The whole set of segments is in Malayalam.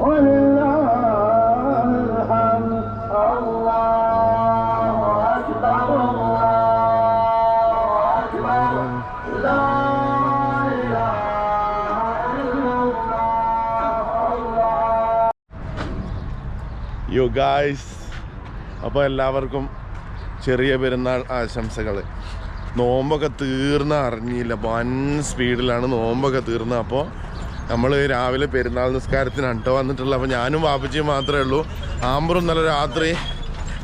യു ഗായ്സ് അപ്പോൾ എല്ലാവർക്കും ചെറിയ പെരുന്നാൾ ആശംസകൾ. നോമ്പൊക്കെ തീർന്ന അറിഞ്ഞില്ല. വൻ സ്പീഡിലാണ് നോമ്പൊക്കെ തീർന്ന അപ്പോൾ നമ്മൾ രാവിലെ പെരുന്നാൾ നിസ്കാരത്തിന് കേട്ടോ വന്നിട്ടുള്ളത് അപ്പോൾ ഞാനും വാപ്പച്ചിയും മാത്രമേ ഉള്ളൂ. ആമ്പറും നല്ല രാത്രി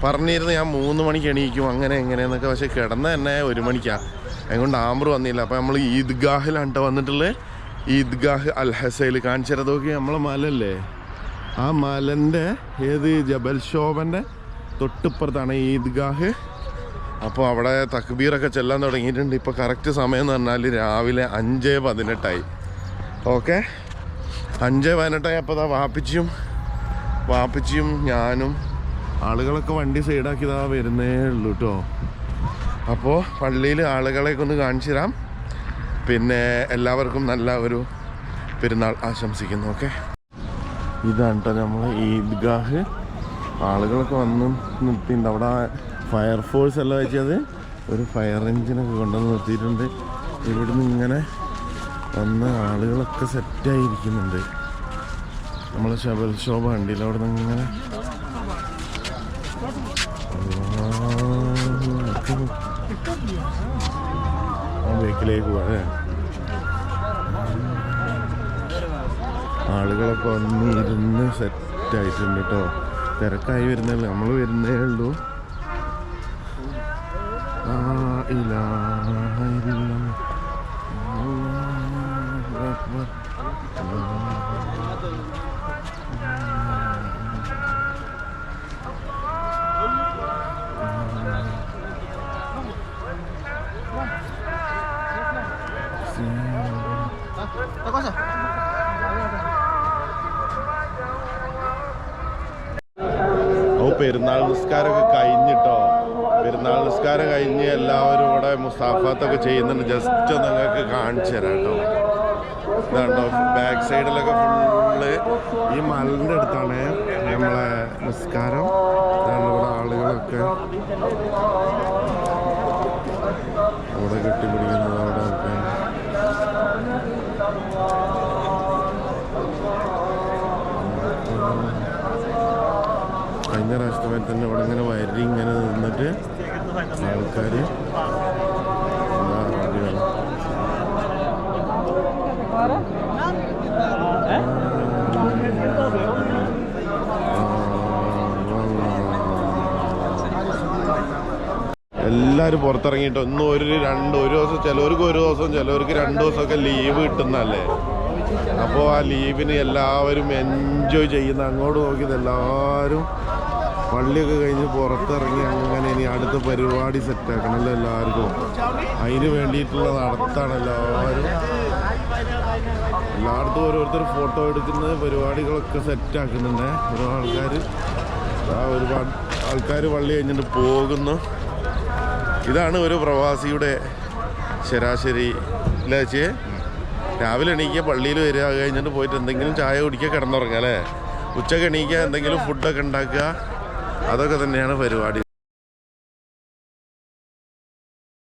പറഞ്ഞിരുന്നു ഞാൻ മൂന്ന് മണിക്ക് എണീക്കും അങ്ങനെ എങ്ങനെയെന്നൊക്കെ. പക്ഷേ കിടന്ന തന്നെ ഒരു മണിക്കാണ് അതുകൊണ്ട് ആമ്പർ വന്നില്ല. അപ്പോൾ നമ്മൾ ഈദ്ഗാഹിലാണ് കേട്ടോ വന്നിട്ടുള്ളത് ഈദ്ഗാഹ് അൽ ഹസയിൽ നോക്കി നമ്മളെ മലല്ലേ? ആ മലന്റെ ഏത് ജബൽ ശോഭന്റെ തൊട്ടിപ്പുറത്താണ് ഈദ്ഗാഹ്. അപ്പോൾ അവിടെ തക്ബീറൊക്കെ ചെല്ലാൻ തുടങ്ങിയിട്ടുണ്ട്. ഇപ്പോൾ കറക്റ്റ് സമയം എന്ന് പറഞ്ഞാൽ രാവിലെ അഞ്ച് പതിനെട്ടായി. ഓക്കെ. അഞ്ച് പതിനെട്ടായി അപ്പോൾ ദാ വാപ്പിച്ചിയും വാപ്പിച്ചിയും ഞാനും ആളുകളൊക്കെ വണ്ടി സൈഡാക്കിയതാ വരുന്നേ ഉള്ളൂ കേട്ടോ അപ്പോൾ പള്ളിയിൽ ആളുകളെയൊക്കെ ഒന്ന് കാണിച്ചു തരാം. പിന്നെ എല്ലാവർക്കും നല്ല ഒരു പെരുന്നാൾ ആശംസിക്കുന്നു ഓക്കെ. ഇതാണ് കേട്ടോ നമ്മളെ ഈദ്ഗാഹ്. ആളുകളൊക്കെ വന്ന് നിർത്തിയിട്ടുണ്ട്. അവിടെ ഫയർ ഫോഴ്സ് എല്ലാം വെച്ചത് ഒരു ഫയർ എഞ്ചിനൊക്കെ കൊണ്ടുവന്ന് നിർത്തിയിട്ടുണ്ട്. ഇവിടുന്ന് ഇങ്ങനെ വന്ന ആളുകളൊക്കെ സെറ്റായിരിക്കുന്നുണ്ട് നമ്മൾ ശബൽ ശോഭ വണ്ടിയിൽ അവിടെ നിന്ന് ഇങ്ങനെ ബേക്കിലേക്ക് പോകാം ആളുകളൊക്കെ വന്ന് ഇരുന്ന് സെറ്റ് ആയിട്ടുണ്ട് കേട്ടോ തിരക്കായി വരുന്നേ നമ്മൾ വരുന്നേ ഓ പെരുന്നാൾ നിസ്കാരമൊക്കെ കഴിഞ്ഞിട്ടോ? പെരുന്നാൾ നിസ്കാരം കഴിഞ്ഞ് എല്ലാവരും ഇവിടെ മുസ്താഫാത്തൊക്കെ ചെയ്യുന്നുണ്ട്. ജസ്റ്റ് നിങ്ങൾക്ക് കാണിച്ചു തരാം കേട്ടോ. ഇതാണ്ടോ ബാക്ക് സൈഡിലൊക്കെ ഫുള്ള് ഈ മലിന്റെ അടുത്താണ് നമ്മളെ നിസ്കാരം. ഇതാണ് ഇവിടെ ആളുകളൊക്കെ. ഇവിടെ കെട്ടിപ്പിടിക്കുന്നത് അവിടെ ഒക്കെ കഴിഞ്ഞ പ്രാവശ്യത്തെ തന്നെ ഇവിടെ ഇങ്ങനെ വരി ഇങ്ങനെ നിന്നിട്ട് ആൾക്കാർ എല്ലാവരും പുറത്തിറങ്ങിയിട്ട് ഒന്നും ഒരു രണ്ട് ഒരു ദിവസം ചിലവർക്ക് ഒരു ദിവസം ചിലവർക്ക് രണ്ട് ദിവസമൊക്കെ ലീവ് കിട്ടുന്നതല്ലേ? അപ്പോൾ ആ ലീവിന് എല്ലാവരും എൻജോയ് ചെയ്യുന്ന അങ്ങോട്ട് നോക്കിയത് എല്ലാവരും പള്ളിയൊക്കെ കഴിഞ്ഞ് പുറത്തിറങ്ങി അങ്ങനെ ഇനി അടുത്ത പരിപാടി സെറ്റാക്കണമല്ലോ എല്ലാവർക്കും. അതിന് വേണ്ടിയിട്ടുള്ള നടത്താണ് എല്ലാവരും. എല്ലായിടത്തും ഓരോരുത്തർ ഫോട്ടോ എടുക്കുന്ന പരിപാടികളൊക്കെ സെറ്റാക്കുന്നുണ്ട് ഓരോ ആൾക്കാർ ആ ഒരുപാട് ആൾക്കാർ പള്ളി കഴിഞ്ഞിട്ട് പോകുന്നു. ഇതാണ് ഒരു പ്രവാസിയുടെ ശരാശരി. ഇല്ലേ രാവിലെ എണീക്കുക പള്ളിയിൽ വരിക കഴിഞ്ഞിട്ട് പോയിട്ട് എന്തെങ്കിലും ചായ കുടിക്കുക കിടന്നുറങ്ങുക അല്ലേ? ഉച്ചയ്ക്ക് എണീക്കുക എന്തെങ്കിലും ഫുഡൊക്കെ ഉണ്ടാക്കുക. അതൊക്കെ തന്നെയാണ് പരിപാടി.